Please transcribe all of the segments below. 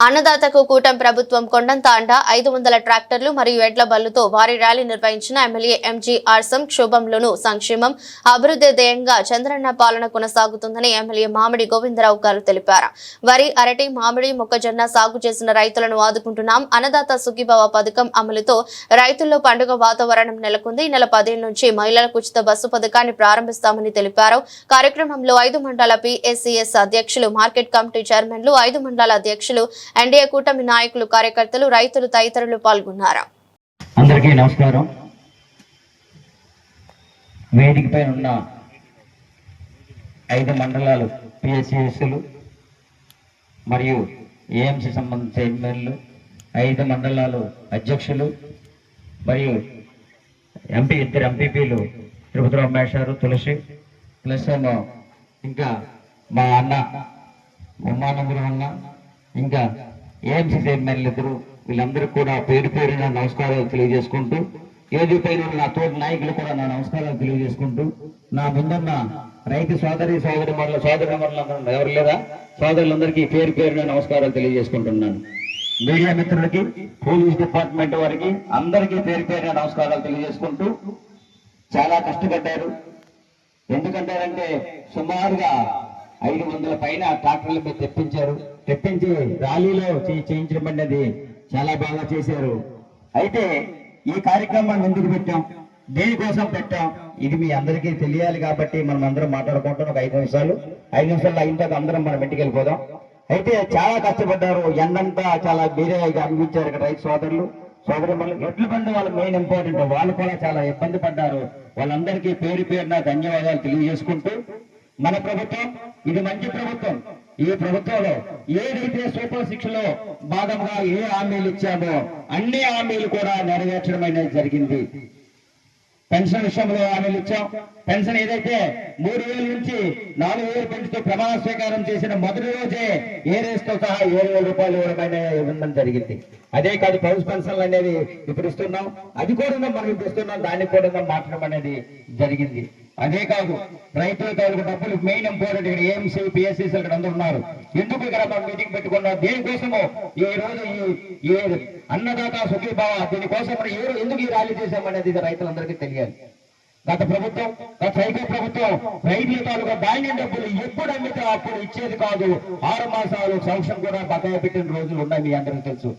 అన్నదాతకు కూటం ప్రభుత్వం కొండంత అండ ఐదు వందల ట్రాక్టర్లు మరియు ఎడ్ల బళ్ళుతో భారీ ర్యాలీ నిర్వహించిన ఎమ్మెల్యే ఎంజీ ఆర్సం క్షోభంలోను సంక్షేమం అభివృద్ధి ధ్యేయంగా చంద్రన్న పాలన కొనసాగుతుందని ఎమ్మెల్యే మామిడి గోవిందరావు గారు తెలిపారు. వరి అరటి మామిడి మొక్కజొన్న సాగు చేసిన రైతులను ఆదుకుంటున్నాం. అన్నదాత సుఖీభవ పథకం అమలుతో రైతుల్లో పండుగ వాతావరణం నెలకొంది. ఈ నెల పదిహేను నుంచి మహిళలకు ఉచిత బస్సు పథకాన్ని ప్రారంభిస్తామని తెలిపారు. కార్యక్రమంలో ఐదు మండల పిఎస్సిఎస్ అధ్యక్షులు మార్కెట్ కమిటీ చైర్మన్లు ఐదు మండల అధ్యక్షులు ఎన్డీఏ కూటమి నాయకులు కార్యకర్తలు రైతులు తదితరులు పాల్గొన్నారు. అందరికీ నమస్కారం. వేదిక పైన ఉన్న ఐదు మండలాలు పిఎస్సిఎస్లు మరియు ఏఎంసీ సంబంధించిన ఎమ్మెల్యేలు ఐదు మండలాలు అధ్యక్షులు మరియు ఎంపీ ఇద్దరు ఎంపీపీలు తిరుపతిరావు మేషారు తులసి ప్లస్ ఏమో ఇంకా మా అన్న ఉమానందరం అన్న ఇంకా ఏఎంసీ ఎమ్మెల్యేలు ఇద్దరు వీళ్ళందరికీ కూడా పేరు పేరున నమస్కారాలు తెలియజేసుకుంటూ ఏది పైన నా తోటి నాయకులు కూడా నా నమస్కారాలు తెలియజేసుకుంటూ నా ముందున్న రైతు సోదరి సోదరి మరల సోదరి మరలందరూ ఎవరు లేదా? సోదరులందరికీ పేరు పేరున నమస్కారాలు తెలియజేసుకుంటున్నాను. మీడియా మిత్రులకి పోలీస్ డిపార్ట్మెంట్ వారికి అందరికీ పేరు పేరున నమస్కారాలు తెలియజేసుకుంటూ చాలా కష్టపడ్డారు. ఎందుకంటారంటే సుమారుగా ఐదు వందల పైన ట్రాక్టర్ల మీద తెప్పించారు. తెప్పించి ర్యాలీలో చేయించబడినది చేయించడం అనేది చాలా బాగా చేశారు. అయితే ఈ కార్యక్రమాన్ని ఎందుకు పెట్టాం? దేనికోసం పెట్టాం? ఇది మీ అందరికీ తెలియాలి కాబట్టి మనం అందరం మాట్లాడుకుంటాం ఒక ఐదు నిమిషాలు. ఐదు నిమిషాలు అయిన తర్వాత అందరం మనం ఇంటికి వెళ్ళిపోదాం. అయితే చాలా కష్టపడ్డారు. ఎండంతా చాలా మీరే అనిపించారు ఇక్కడ రైతు సోదరులు. సోదరు ఎడ్ల బండి వాళ్ళు మెయిన్ ఇంపార్టెంట్ వాళ్ళు కూడా చాలా ఇబ్బంది పడ్డారు. వాళ్ళందరికీ పేరు పేరున ధన్యవాదాలు తెలియజేసుకుంటూ మన ప్రభుత్వం ఇది మంచి ప్రభుత్వం. ఈ ప్రభుత్వంలో ఏదైతే సూపర్ సిక్స్లో భాగంగా ఏ హామీలు ఇచ్చామో అన్ని హామీలు కూడా నెరవేర్చడం అనేది జరిగింది. పెన్షన్ విషయంలో హామీలు ఇచ్చాం. పెన్షన్ ఏదైతే మూడు వేల నుంచి నాలుగు వేలు పెంచుతూ ప్రమాణ స్వీకారం చేసిన మొదటి రోజే ఏరేస్తో సహా ఏడు వేల రూపాయలు ఇవ్వడం ఇవ్వడం జరిగింది. అదే కాదు పౌస్ పెన్షన్లు అనేది ఇప్పుడు ఇస్తున్నాం. అది కూడా మనం ఇప్పుడు ఇస్తున్నాం దానికి కూడా మాట్లాడడం అనేది జరిగింది. అదే కాదు రైతుల డబ్బులు మెయిన్ ఇంపార్టెంట్ ఇక్కడ ఏఎంసీ పిఎస్సీస్ ఇక్కడ అందరూ ఉన్నారు. ఎందుకు ఇక్కడ మనం మీటింగ్ పెట్టుకున్నాం? దేనికోసమో? ఈ రోజు ఈ అన్నదాత సుఖీభావ దీనికోసం మనం ఏ ఎందుకు ఈ ర్యాలీ చేశామనేది ఇది రైతులందరికీ తెలియాలి. గత ప్రభుత్వం గత సైకో ప్రభుత్వం రైతుల తాలూకా ధాన్యం డబ్బులు ఎప్పుడు అమ్మితే అప్పుడు ఇచ్చేది కాదు. ఆరు మాసాలు సంవత్సరం కూడా బకాయి పెట్టిన రోజులు ఉన్నాయి మీ అందరికీ తెలుసు.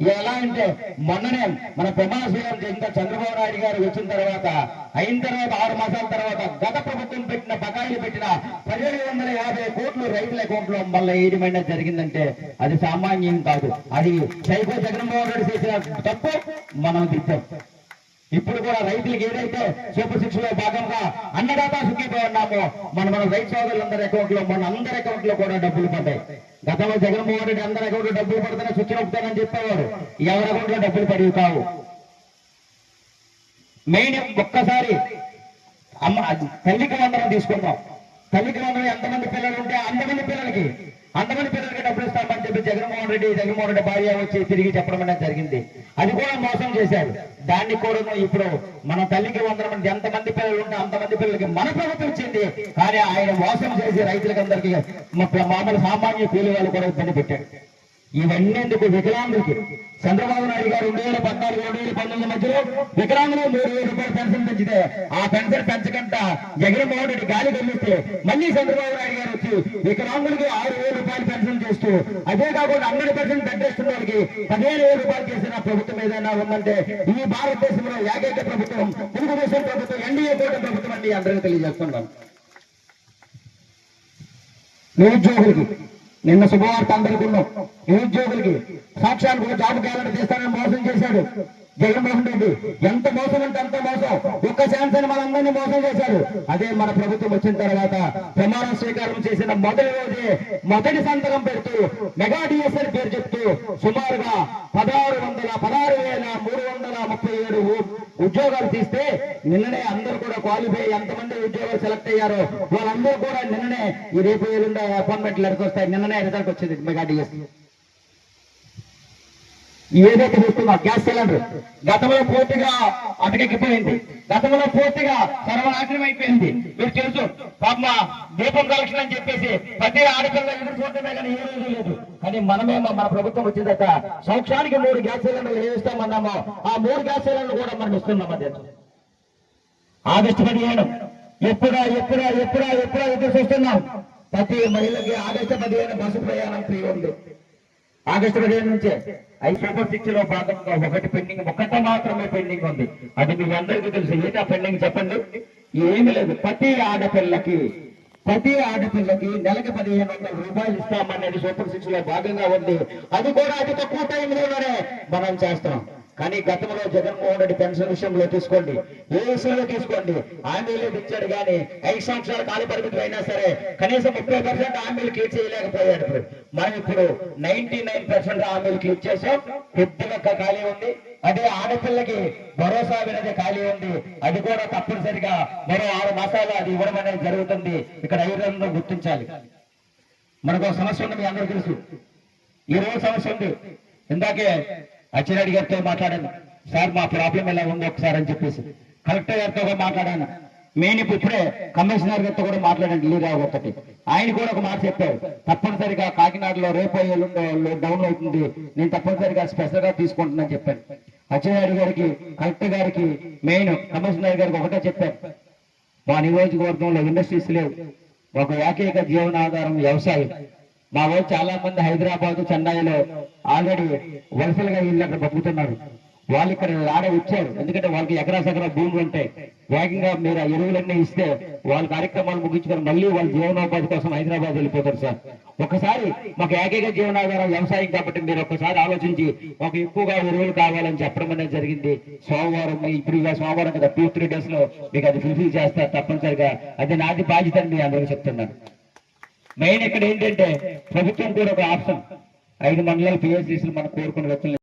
ఇది ఎలా అంటే మొన్ననే మన ప్రమాణ ఇంకా చంద్రబాబు నాయుడు గారు వచ్చిన తర్వాత అయిన తర్వాత ఆరు మాసాల తర్వాత గత ప్రభుత్వం పెట్టిన బకాయిలు పెట్టిన పదిహేడు వందల యాభై కోట్లు రైతుల అకౌంట్లో మళ్ళీ ఏడిమైనా జరిగిందంటే అది సామాన్యం కాదు. అది సైకో జగన్మోహన్ రెడ్డి చేసిన తప్పు మనం తిప్పాం ఇప్పుడు కూడా రైతులకు ఏదైతే సూపర్ సిక్స్లో భాగంగా అన్నదాతా సుఖీతో ఉన్నామో మన మన రైతు సోదరులందరి అకౌంట్లో మన అందరి అకౌంట్లో కూడా డబ్బులు పడ్డాయి. గతంలో జగన్మోహన్ రెడ్డి అందరి అకౌంట్లో డబ్బులు పడుతున్నా స్విచ్ అవుతానని చెప్పేవారు ఎవరి అకౌంట్లో డబ్బులు పడేవి కావు. మెయిన్ ఒక్కసారి అమ్మ తల్లికి వందనం తీసుకుందాం. తల్లికి వందనం ఎంతమంది పిల్లలు ఉంటే అంతమంది పిల్లలకి అంతమంది పిల్లలకి డబ్బులు ఇస్తామని చెప్పి జగన్మోహన్ రెడ్డి జగన్మోహన్ రెడ్డి భార్య వచ్చి తిరిగి చెప్పడం అనేది జరిగింది. అది కూడా మోసం చేశారు. దాన్ని కూడా ఇప్పుడు మన తల్లికి వందనం ఎంతమంది పిల్లలు ఉంటే అంతమంది పిల్లలకి మన ప్రభుత్వం ఇచ్చింది. కానీ ఆయన మోసం చేసి రైతులకు అందరికీ మామూలు సామాన్య కూలి వాళ్ళు కూడా ఇబ్బంది పెట్టాడు ఇవన్నీ ఎందుకు వికలాంగులకి చంద్రబాబు నాయుడు గారు రెండు వేల పద్నాలుగు రెండు వేల పంతొమ్మిది మధ్యలో వికలాంగులు మూడు వేల రూపాయలు పెన్షన్ పెంచితే ఆ పెన్షన్ పెంచకుండా జగన్మోహన్ రెడ్డి గాలి గమనిస్తే మళ్ళీ చంద్రబాబు నాయుడు గారు వచ్చి వికలాంగులకి ఆరు వేల రూపాయలు పెన్షన్ చేస్తూ అదే కాకుండా అందరి పెన్షన్ పెట్టేస్తున్న వాళ్ళకి పదిహేను వేల రూపాయలు చేసిన ప్రభుత్వం ఏదైనా ఉందంటే ఈ భారతదేశంలో ఏకైక ప్రభుత్వం తెలుగుదేశం ప్రభుత్వం ఎన్డీఏ కూటమి ప్రభుత్వం అని అందరికీ తెలియజేస్తున్నాను నిరుద్యోగులకి నిన్న శుభవార్త అందరికీ ఉన్నాం నిరుద్యోగులకి సాక్ష్యానికి కూడా జాబ్ క్యాలెండర్ తీస్తానని మోసం చేశాడు. జగన్మోహన్ రెడ్డి ఎంత మోసం అంటే అంత మోసం. ఒక్క ఛాన్స్ అని మనందరినీ మోసం చేశారు అదే మన ప్రభుత్వం వచ్చిన తర్వాత ప్రమాణ స్వీకారం చేసిన మొదటి రోజే మొదటి సంతకం పెడుతూ మెగా డిఎస్ఎల్ పేరు చెప్తూ సుమారుగా పదహారు వందల పదహారు వేల మూడు వందల ముప్పై ఏడు ఉద్యోగాలు తీస్తే నిన్ననే అందరూ కూడా క్వాలిఫై ఎంతమంది ఉద్యోగాలు సెలెక్ట్ అయ్యారో వాళ్ళందరూ కూడా నిన్ననే ఈ రేపు ఎల్లుండి అపాయింట్మెంట్ లెటర్ వస్తాయి. నిన్ననే రిజల్ట్ వచ్చింది మెగా డిఎస్ ఏదైతే చూస్తున్నా గ్యాస్ సిలిండర్. గతంలో పూర్తిగా అటకెక్కిపోయింది గతంలో పూర్తిగా సర్వనాశనం అయిపోయింది. మీరు తెలుసు పాప దీపం కలెక్షన్ అని చెప్పేసి ప్రతి ఆడపిల్ల ఎదురు చూడటమే కానీ ఏ రోజు లేదు. కానీ మనమేమో మన ప్రభుత్వం వచ్చిందట సంవత్సరానికి మూడు గ్యాస్ సిలిండర్లు ఏమిస్తామన్నామో ఆ మూడు గ్యాస్ సిలిండర్లు కూడా మనం ఇస్తున్నాం అదే ఆగస్టు పదిహేను. ఎప్పుడా ఎప్పుడా ఎప్పుడా ఎప్పుడా ఎదురు చూస్తున్నాం. ప్రతి మహిళకి ఆగస్టు పదిహేను బస్సు ప్రయాణం ఫ్రీ ఉంది. ఆగస్టు పదిహేను నుంచే. ఐ సూపర్ సిక్స్లో భాగంగా ఒకటి పెండింగ్ ఒకటి మాత్రమే పెండింగ్ ఉంది. అది మీ అందరికీ తెలుసు. ఏంటా పెండింగ్ చెప్పండి? ఏమి లేదు. ప్రతి ఆడపిల్లకి ప్రతి ఆడపిల్లకి నెలకి పదిహేను వందల రూపాయలు ఇస్తామనేది సూపర్ సిక్స్లో భాగంగా ఉంది. అది కూడా అతి తక్కువ టైంలోనే మనం చేస్తున్నాం. కానీ గతంలో జగన్మోహన్ రెడ్డి పెన్షన్ విషయంలో తీసుకోండి. ఏ విషయంలో తీసుకోండి. హామీలు ఇచ్చాడు కానీ ఐదు సంవత్సరాల కాల పరిమితి అయినా సరే కనీసం ముప్పై పర్సెంట్ హామీలు క్లియర్ చేయలేకపోయాడు ఇప్పుడు. మనం ఇప్పుడు నైన్టీ నైన్ పర్సెంట్ హామీలు క్లియర్ చేసాం పెద్ద ఖాళీ ఉంది. అదే ఆడపిల్లకి భరోసా వినది ఖాళీ ఉంది. అది కూడా తప్పనిసరిగా మరో ఆరు మాసాలు అది ఇవ్వడం అనేది జరుగుతుంది. ఇక్కడ ఐదు గుర్తించాలి. మనకు ఒక సమస్య ఉంది మీ అందరూ తెలుసు. ఈ రోజు సమస్య ఉంది. ఇందాకే అచ్చిరెడ్డి గారితో మాట్లాడాను. సార్ మా ప్రాబ్లం ఎలా ఉంది ఒకసారి అని చెప్పేసి. కలెక్టర్ గారితో కూడా మాట్లాడాను. మెయిన్ ఇప్పుడు ఇప్పుడే కమిషనర్ గారితో కూడా మాట్లాడాను ఢిల్లీ ఒకటి ఆయన కూడా ఒక మాట చెప్పారు. తప్పనిసరిగా కాకినాడలో రేపు డౌన్ అవుతుంది. నేను తప్పనిసరిగా స్పెషల్గా తీసుకుంటున్నాను చెప్పాను. అచ్చిరెడ్డి గారికి కలెక్టర్ గారికి మెయిన్ కమిషనర్ గారికి ఒకటే చెప్పాను. మా నియోజకవర్గంలో ఇండస్ట్రీస్ లేవు. ఒక ఏకైక జీవనాధారం వ్యవసాయం. మా వాళ్ళు చాలా మంది హైదరాబాద్ చెన్నైలో ఆల్రెడీ వలసలుగా వీళ్ళు అక్కడ బతుకుతున్నారు. వాళ్ళు ఇక్కడ ఆడ వచ్చారు. ఎందుకంటే వాళ్ళకి ఎకరా సకరా భూములు ఉంటాయి వేగంగా మీరు ఆ ఎరువులన్నీ ఇస్తే వాళ్ళ కార్యక్రమాలు ముగించుకొని మళ్ళీ వాళ్ళ జీవనోపాధి కోసం హైదరాబాద్ వెళ్ళిపోతారు సార్. ఒకసారి మాకు ఏకైక జీవనాధారం వ్యవసాయం కాబట్టి మీరు ఒకసారి ఆలోచించి మాకు ఎక్కువగా ఎరువులు కావాలని చెప్పడం అనేది జరిగింది. సోమవారం ఇప్పుడు ఇక సోమవారం కదా టూ త్రీ డేస్లో మీకు అది ఫుల్ఫిల్ చేస్తారు తప్పనిసరిగా. అది నాది బాధ్యత అని మీ అందరికీ చెప్తున్నాను. మెయిన్ ఇక్కడ ఏంటంటే ప్రభుత్వం కూడా ఒక ఆప్షన్. ఐదు మండలాల పిఎస్సీసీలు మనం కోరుకుని వ్యక్తులు